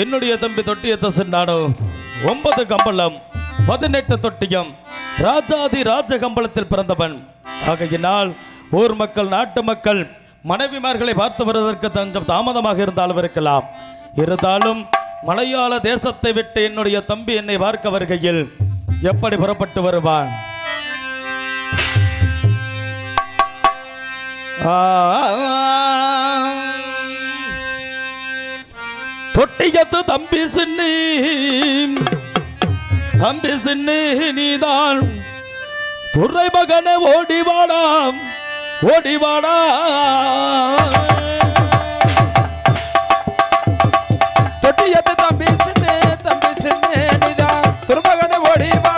என்னுடைய தம்பி தொட்டியத்தை சென்றாடும் ஒன்பது கம்பளம் பதினெட்டு தொட்டியம் ராஜாதி ராஜ கம்பளத்தில் பிறந்தவன் ஆகையினால் ஊர் மக்கள் நாட்டு மக்கள் மனைவிமார்களை பார்த்து வருவதற்கு தஞ்சம் தாமதமாக இருந்தாலும் இருக்கலாம் இருந்தாலும் மலையாள தேசத்தை விட்டு என்னுடைய தம்பி என்னை பார்க்க வருகையில் எப்படி புறப்பட்டு வருவான் ஆ தொட்டியத்து தம்பி சின்னி. தம்பி சின்னி நீதான். துறை மகனை ஓடிவாடாம் ஓடிவாடா தொட்டியத்து தம்பி சின்னே தம்பி சின்னே நீதான். துறைமகனை ஓடிவா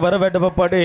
பாட்டு வர வேண்டுமா பாடி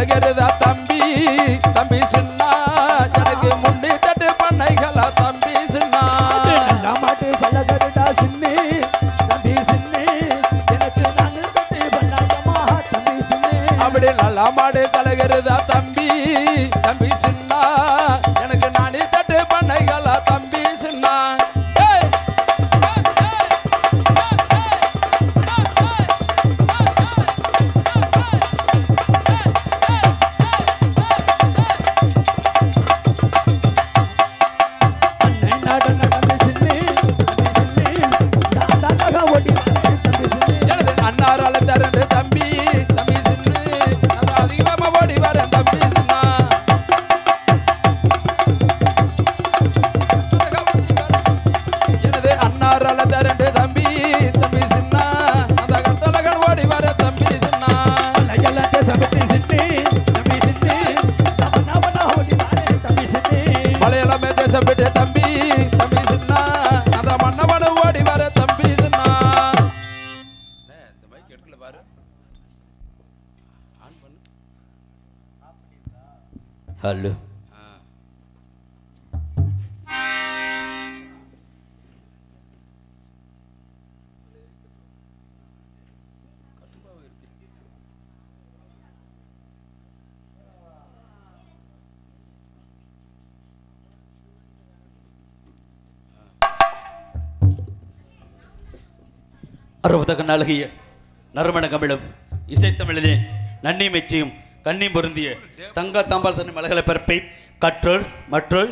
சலகிறதா தம்பி தம்பி சின்னா எனக்கு முன்னி தட்டு பண்ணைகளா தம்பி சின்னா. மாட்டு செல்லகருடா சின்னி தம்பி சின்னி எனக்கு நானு தட்டி பண்ணாயம்மா தம்பி சின்னி. அப்படி நல்லா மாடு தலகிறதா தம்பி தம்பி சின்னா அன்னாரால தரண்டு அறுபதக அழகிய நறுமண கமிழும் இசைத்தமிழிலே நன்னி மெச்சியும் கண்ணி பொருந்திய தங்க தாம்பால் தன்னை மலைகளை பரப்பை கற்றோர் மற்றோர்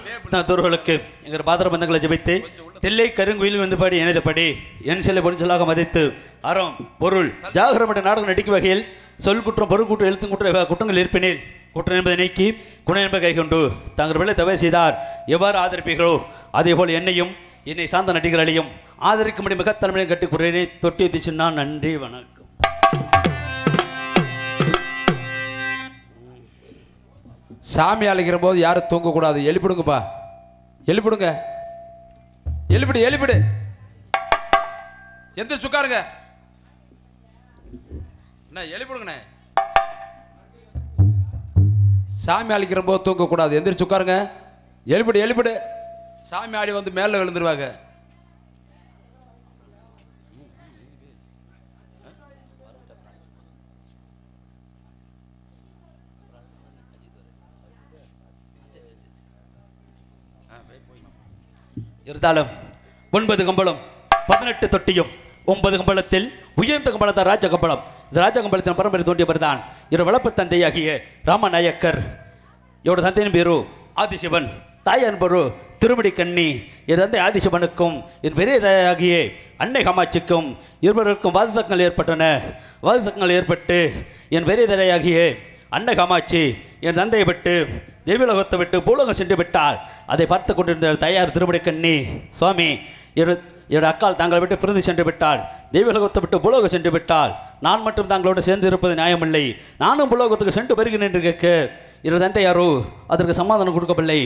தூர்களுக்கு எங்கள் பாதர பந்தங்களை ஜெபித்து தில்லை கருங்குயில் வந்து பாடி இணைந்தபடி என் சிலை பொன்சலாக மதித்து அறம் பொருள் ஜாகரமட்ட நாடகம் நடிக்கும் வகையில் சொல் குற்றம் பொருள் குற்றம் எழுத்து குற்றம் குற்றங்கள் இருப்பினில் குற்றம் என்பதை நீக்கி குணம் என்பதை கைகொண்டு தாங்கள் வேலை தவறு செய்தார். எவ்வாறு ஆதரிப்பீர்களோ அதேபோல் என்னையும் என்னை சார்ந்த நடிகர்களையும் ஆதரிக்கும்படி மிக தலைமையை கட்டி தொட்டி வச்சு நன்றி வணக்கம். சாமி அழைக்கிற போது யாரும் தூங்கக்கூடாது. எழுப்பிடுங்கப்பா. எழுப்பிடுங்க. எழுப்பிடு எழுப்பிடு. எந்த சுக்காருங்க என்ன எழுப்பிடுங்கண்ணே. சாமி அழைக்கிற போது தூங்கக்கூடாது. எந்திரிச்சு உட்காருங்க. எழுப்பிடு எழுப்பிடு. சாமி ஆடி வந்து மேலே விழுந்துருவாங்க. இருந்தாலும் ஒன்பது கம்பளம் பதினெட்டு தொட்டியும் ஒன்பது கம்பளத்தில் உயர்ந்த கம்பளத்தான் ராஜ கம்பளம் இந்த ராஜ கம்பளத்தின் பரம்பரை தோன்றியவர் தான் இவர் வளர்ப்பு தந்தையாகிய ராமநாயக்கர். இவரோட தந்தையின் பேரு ஆதிசிவன் தாய் பேரு திருமடி கண்ணி என் தந்தை ஆதிசிவனுக்கும் என் பெரிய தாயாகிய அன்னை காமாட்சிக்கும் இருவருக்கும் வாதத்தங்கள் ஏற்பட்டன. வாதத்தங்கள் ஏற்பட்டு என் பெரிய தாயாகிய அன்னை காமாட்சி என் தந்தையை விட்டு தெய்வலோகத்தை விட்டு பூலோகம் சென்று விட்டால் அதை பார்த்து கொண்டிருந்த தயார் திருமடி கண்ணி சுவாமி என- என்னுடைய அக்கால் தாங்களை விட்டு பிரிந்து சென்று விட்டாள் தெய்வலோகத்தை விட்டு புலோகம் சென்று விட்டால் நான் மட்டும் தாங்களோடு சேர்ந்து இருப்பது நியாயமில்லை. நானும் புலோகத்துக்கு சென்று வருகிறேன் என்று கேட்க எனது தந்தை யாரோ? அதற்கு சமாதானம் கொடுக்கவில்லை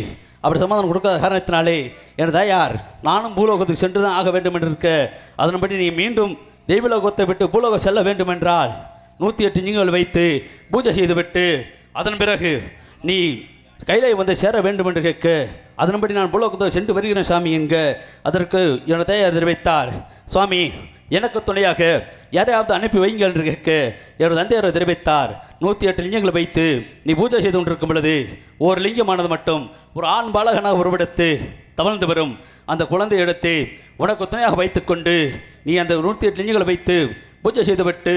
அப்படி சமாதானம் கொடுக்காத காரணத்தினாலே எனது யார் நானும் பூலோகத்துக்கு சென்று தான் ஆக வேண்டும் என்று இருக்க. அதன்படி நீ மீண்டும் தெய்வலோகத்தை விட்டு பூலோகம் செல்ல வேண்டும் என்றால் நூற்றி எட்டு இஞ்சுகள் வைத்து பூஜை செய்துவிட்டு அதன் பிறகு நீ கையிலே வந்து சேர வேண்டும் என்று கேட்க அதன்படி நான் பூலோகத்தை சென்று வருகிறேன் சாமி என்க. அதற்கு எனது தயார் தெரிவித்தார். சுவாமி எனக்கு துணையாக எதையாவது அனுப்பி வைங்கள் என்று கேட்க எனது தந்தையார் தெரிவித்தார். நூற்றி எட்டு லிங்கங்களை வைத்து நீ பூஜை செய்து கொண்டிருக்கும் பொழுது ஒரு லிங்கமானது மட்டும் ஒரு ஆண் பாலகனாக உருவெடுத்து தவழ்ந்து வரும். அந்த குழந்தை எடுத்து உனக்கு துணையாக வைத்துக்கொண்டு நீ அந்த நூற்றி எட்டு லிங்கங்களை வைத்து பூஜை செய்துவிட்டு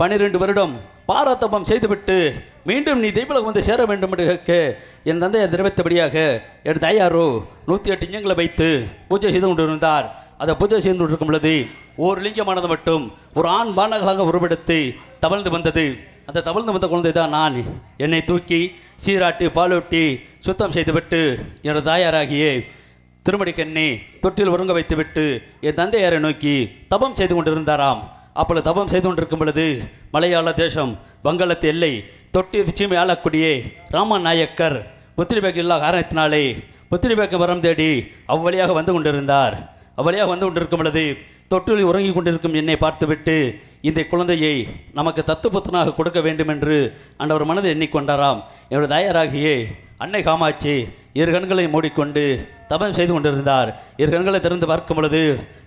பன்னிரெண்டு வருடம் பாராத்தபம் செய்துவிட்டு மீண்டும் நீ தெய்வலகம் வந்து சேர வேண்டும் என்று கேட்க என் தந்தையை தெரிவித்தபடியாக என் தாயாரோ நூற்றி எட்டு லிங்கங்களை வைத்து பூஜை செய்து கொண்டிருந்தார். அதை பூஜை செய்து கொண்டிருக்கும் பொழுது ஒரு லிங்கமானது மட்டும் ஒரு ஆண் பானகளாக உருவெடுத்து தவழ்ந்து வந்தது. அந்த தவழ்ந்து வந்த குழந்தை தான் நான். என்னை தூக்கி சீராட்டி பாலூட்டி சுத்தம் செய்துவிட்டு எனது தாயாராகிய திருமடி கண்ணி தொட்டில் உறங்க வைத்துவிட்டு என் தந்தையாரை நோக்கி தபம் செய்து கொண்டிருந்தாராம். அப்பொழுது தபம் செய்து கொண்டிருக்கும் பொழுது மலையாள தேசம் வங்காளத்து எல்லை தொட்டி சீமை ஆளக்கூடிய ராம நாயக்கர் புத்திரிபேக்கு இல்லா காரணத்தினாலே புத்திரிபேக்கு வரம் தேடி அவ்வழியாக வந்து கொண்டிருந்தார். அவ்வழியாக வந்து கொண்டிருக்கும் பொழுது தொட்டில் உறங்கி கொண்டிருக்கும் என்னை பார்த்துவிட்டு இந்த குழந்தையை நமக்கு தத்துப்புத்தனாக கொடுக்க வேண்டும் என்று ஆண்டவர் மனதை எண்ணிக்கொண்டாராம். என்னுடைய தாயாராகியே அன்னை காமாட்சி இரு கண்களை மூடிக்கொண்டு தபம் செய்து கொண்டிருந்தார். இரு கண்களை திறந்து பார்க்கும் பொழுது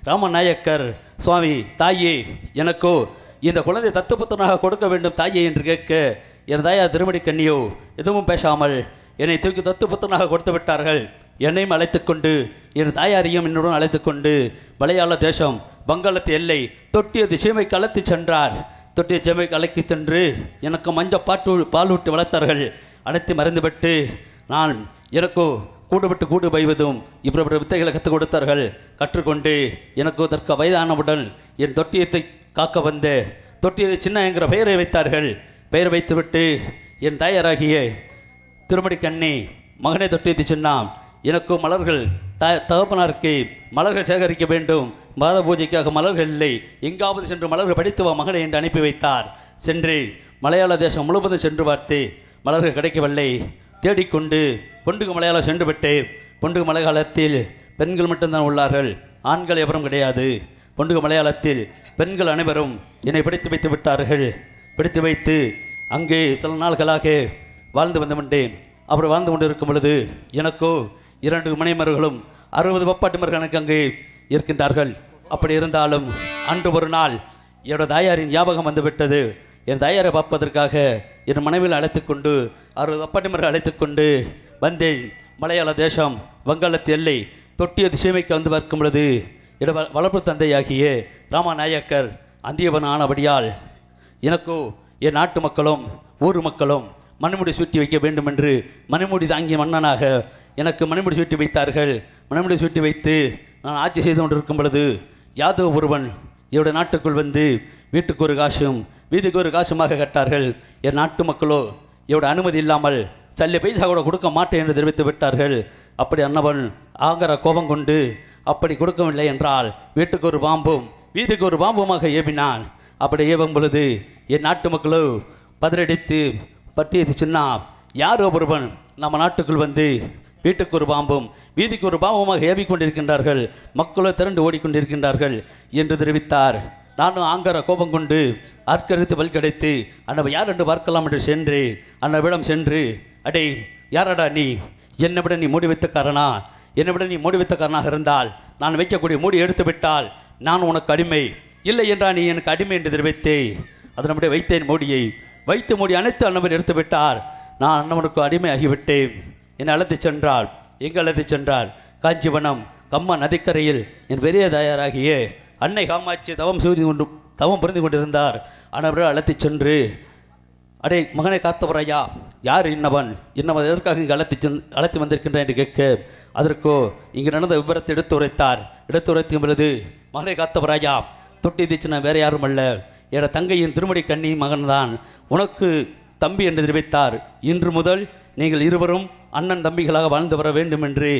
ராமநாயக்கர் சுவாமி தாயே எனக்கோ இந்த குழந்தை தத்துப்புத்தனாக கொடுக்க வேண்டும் தாயே என்று கேட்க என் தாயார் திருமடி கண்ணியோ எதுவும் பேசாமல் என்னை தூக்கி தத்துப்புத்தனாக கொடுத்து விட்டார்கள். என்னையும் அழைத்துக்கொண்டு என் தாயாரையும் என்னுடன் அழைத்துக்கொண்டு மலையாள தேசம் வங்காளத்து எல்லை தொட்டிய திசைமைக்கு கலத்து சென்றார். தொட்டிய திசைமைக்கு கலைக்கு சென்று எனக்கு மஞ்ச பாட்டு பாலூட்டி வளர்த்தார்கள். அனைத்து மறந்துவிட்டு நான் எனக்கோ கூடு விட்டு கூடு பைவதும் இப்படி வித்தைகளை கற்றுக் கொடுத்தார்கள். கற்றுக்கொண்டு எனக்கு தற்க வயதானவுடன் என் தொட்டியத்தை காக்க வந்த தொட்டியதை சின்ன என்கிற பெயரை வைத்தார்கள். பெயர் வைத்துவிட்டு என் தாயாராகிய திருமடி கண்ணி மகனை தொட்டியத்தை சின்னாம் எனக்கு மலர்கள் த தகப்பனாருக்கு மலர்கள் சேகரிக்க வேண்டும். மாத பூஜைக்காக மலர்கள் இல்லை. எங்காவது சென்று மலர்கள் படித்து வா மகனை என்று அனுப்பி வைத்தார். சென்று மலையாள தேசம் முழுவதும் சென்று பார்த்து மலர்கள் கிடைக்கவில்லை. தேடிக்கொண்டு பொண்டுக்கு மலையாளம் சென்று விட்டு பொண்டுக்கு மலையாளத்தில் பெண்கள் மட்டும்தான் உள்ளார்கள். ஆண்கள் எவரும் கிடையாது. பொண்டுக்கு மலையாளத்தில் பெண்கள் அனைவரும் என்னை பிடித்து வைத்து விட்டார்கள். பிடித்து வைத்து அங்கே சில நாள்களாக வாழ்ந்து வந்து வந்தேன் அவர் வாழ்ந்து கொண்டு இருக்கும் பொழுது எனக்கோ இரண்டு மனைமர்களும் அறுபது பப்பாட்டுமர்கள் எனக்கு அங்கே இருக்கின்றார்கள் அப்படி இருந்தாலும் அன்று ஒரு நாள் என்னோட தாயாரின் ஞாபகம் வந்து விட்டது என் தாயாரை பார்ப்பதற்காக என் மனைவியில் அழைத்து கொண்டு அறுபது பப்பாட்டுமர்கள் அழைத்து கொண்டு வந்தேன். மலையாள தேசம் வங்காளத்து எல்லை தொட்டிய திசைமைக்கு வந்து பார்க்கும் பொழுது இட வளர்ப்பு தந்தையாகிய ராமநாயக்கர் அந்தியவன் ஆனபடியால் எனக்கோ என் நாட்டு மக்களும் ஊர் மக்களும் மண்முடி சுற்றி வைக்க வேண்டும் என்று மணிமுடி தாங்கிய மன்னனாக எனக்கு மணிமுடி சுட்டி வைத்தார்கள். மணிமுடி சுட்டி வைத்து நான் ஆட்சி செய்து கொண்டிருக்கும் பொழுது யாதவ ஒருவன் என்னுடைய நாட்டுக்குள் வந்து வீட்டுக்கு ஒரு காசும் வீதிக்கு ஒரு காசுமாக கட்டார்கள். என் நாட்டு மக்களோ என்னோட அனுமதி இல்லாமல் சல்லி பைசா கூட கொடுக்க மாட்டேன் என்று தெரிவித்து விட்டார்கள். அப்படி அன்னவன் ஆங்கர கோபம் கொண்டு அப்படி கொடுக்கவில்லை என்றால் வீட்டுக்கு ஒரு பாம்பும் வீதிக்கு ஒரு பாம்புமாக ஏவினான். அப்படி ஏவும் பொழுது என் நாட்டு மக்களோ பதிலடித்து பட்டியது சின்னா யாரோ ஒருவன் நம்ம நாட்டுக்குள் வந்து வீட்டுக்கு ஒரு பாம்பும் வீதிக்கு ஒரு பாம்புமாக ஏவிக் கொண்டிருக்கின்றார்கள் மக்களோ திரண்டு ஓடிக்கொண்டிருக்கின்றார்கள் என்று தெரிவித்தார். நானும் ஆங்கர கோபம் கொண்டு ஆட்கரித்து வல்கடைத்து அண்ணவை யார் என்று பார்க்கலாம் என்று சென்று அண்ணவிடம் சென்று அடே யாரடா நீ? என்னை விட நீ மூடி வைத்தக்காரனா என்னை விட நீ மூடி வைத்தக்காரனாக இருந்தால் நான் வைக்கக்கூடிய மூடி எடுத்து விட்டால் நான் உனக்கு அடிமை. இல்லை என்றால் நீ எனக்கு அடிமை என்று தெரிவித்தே அதனுடைய வைத்தேன் மோடியை. வைத்த மூடி அனைத்து அண்ணவர் எடுத்து விட்டார். நான் அண்ணவனுக்கு அடிமை ஆகிவிட்டேன் என்னை அழைத்துச் சென்றால் எங்கே அழைத்துச் சென்றார் காஞ்சிவனம் கம்மா நதிக்கரையில் என் பெரிய தாயாராகிய அன்னை காமாட்சி தவம் செய்து கொண்டு தவம் புரிந்து கொண்டிருந்தார். ஆனவர்கள் அழைத்துச் சென்று அடே மகனை காத்தவரையா யார் இன்னவன்? இன்னவன் எதற்காக இங்கே அழைத்து சென் அழைத்து வந்திருக்கின்றான் என்று கேட்க அதற்கோ இங்கு நடந்த விபரத்தை எடுத்து உரைத்தார். எடுத்து பொழுது மகனை காத்தவராயா தொட்டி தீட்சினா வேற யாரும் அல்ல. என தங்கையின் திருமடி கண்ணி மகன்தான். உனக்கு தம்பி என்று தெரிவித்தார். இன்று முதல் நீங்கள் இருவரும் அண்ணன் தம்பிகளாக வாழ்ந்து வர வேண்டும் என்று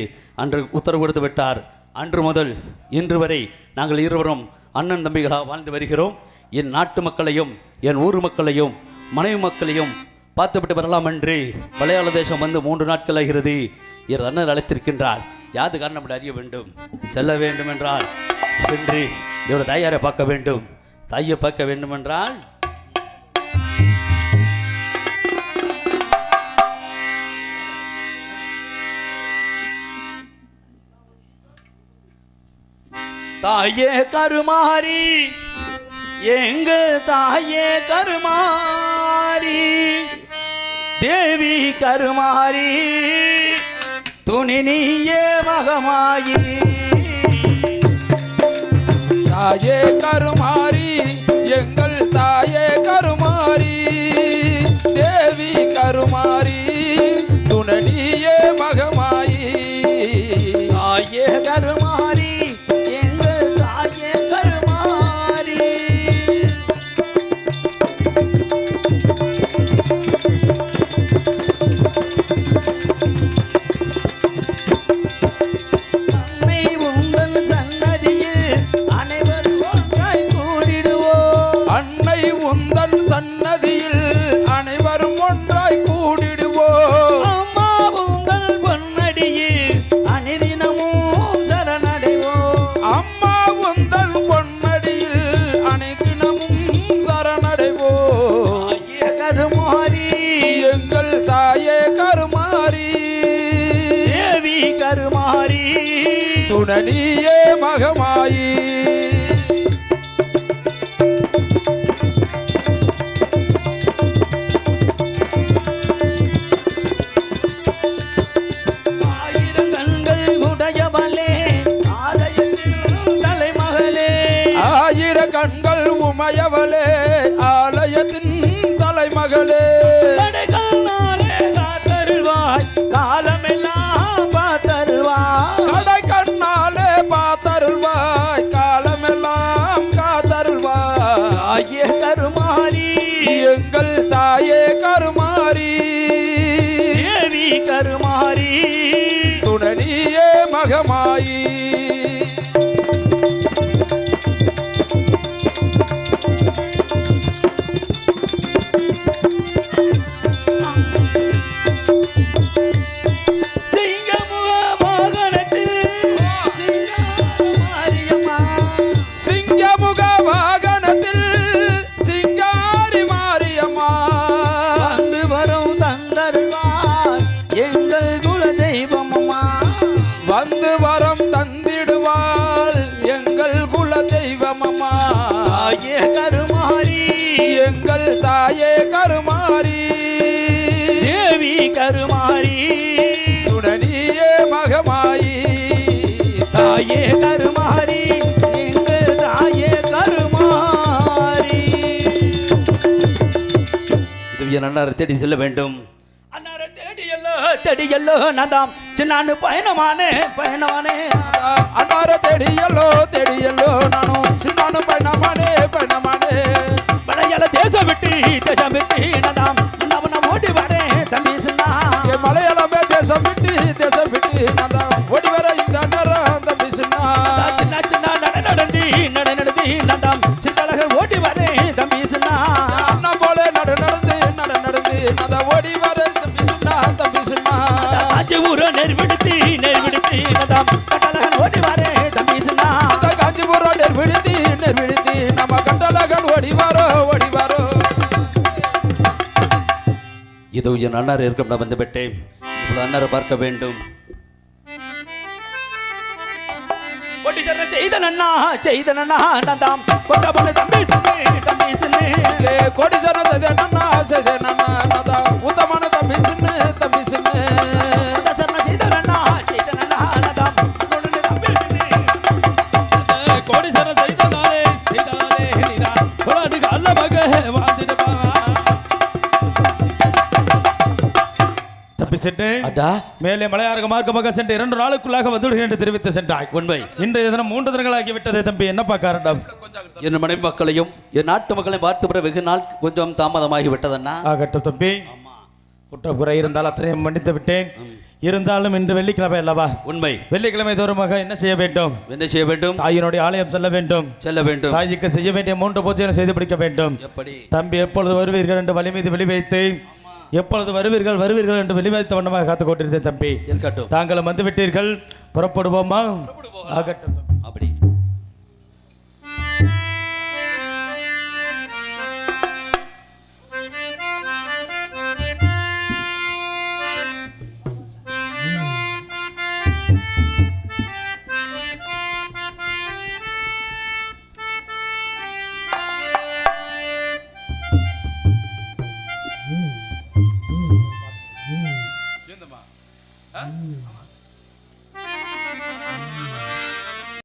அன்று உத்தரவு கொடுத்து விட்டார். அன்று முதல் இன்று வரை நாங்கள் இருவரும் அண்ணன் தம்பிகளாக வாழ்ந்து வருகிறோம். என் நாட்டு மக்களையும் என் ஊர் மக்களையும் மனைவி மக்களையும் பார்த்துவிட்டு வரலாம் என்று மலையாள தேசம் வந்து மூன்று நாட்கள் ஆகிறது. என் அண்ணன் அழைத்திருக்கின்றார். யாது காரணம் அறிய வேண்டும். செல்ல வேண்டும் என்றால் சென்று இவரது தாயாரை பார்க்க வேண்டும். தாயை பார்க்க வேண்டுமென்றால் தாயே கருமாரி எங்க தாயே கருமாரி தேவி கருமாரி துணி நீயே மகமாயி. தாயே கருமாரி தாயே கருமாரி தேவி கருமாரி துணனியே மகமாயி. தாயே கருமாரி எங்கள் தாயே கருமாரி அண்ணாரை தேடி செல்ல வேண்டும். அண்ணாரை தேடி எல்லோ தேடி எல்லோ நதாம் சின்னானு பயணமானே பயணமானே. அன்னார தெடியல்லோ தெடியல்லோ நானும். சின்னானு பயணமானே பயணமானே. இது என் அண்ணார் இருக்கும் நான் வந்து விட்டேன். இப்பொழுது அண்ணாரை பார்க்க வேண்டும். கொட்டி சரண செய்தன் அண்ணா செய்தன் அண்ணா நந்தாம். தம்பி சின்னே தம்பி சின்னே. நதா உத்தமான தம்பி சின்னு தம்பி சின்னு. சென்றேன் அதா மேலே மலையாறு மார்க்கமாக சென்று இரண்டு நாளுக்குள்ளாக வந்துவிடுகிறேன் என்று தெரிவித்து சென்றாய். உண்மை. இன்றைய தினம் மூன்று தினங்களாகி விட்டதே தம்பி. என்னப்பா காரணம் என் மனைவி மக்களையும் என் நாட்டு மக்களையும் பார்த்து பிற வெகு நாள் கொஞ்சம் தாமதமாகி விட்டதண்ணா? ஆகட்டும் தம்பி. குற்றக்குறை இருந்தால் அத்தனையும் மன்னித்து விட்டேன். இருந்தாலும் இன்று வெள்ளிக்கிழமை அல்லவா? உண்மை. வெள்ளிக்கிழமை தோறுமாக என்ன செய்ய வேண்டும்? என்ன செய்ய வேண்டும்? தாயினுடைய ஆலயம் செல்ல வேண்டும். செல்ல வேண்டும். தாய்க்கு செய்ய வேண்டிய மூன்று பூஜைகளை செய்து பிடிக்க வேண்டும். எப்படி? தம்பி எப்பொழுது வருவீர்கள் என்று வலிமீது வெளி வைத்து எப்பொழுது வருவீர்கள் வருவீர்கள் என்று வெளிவைத்த வண்ணமாக காத்துக் கொண்டிருந்தேன் தம்பி. தாங்களும் வந்து விட்டீர்கள் புறப்படுவோமா. ஆகட்டும்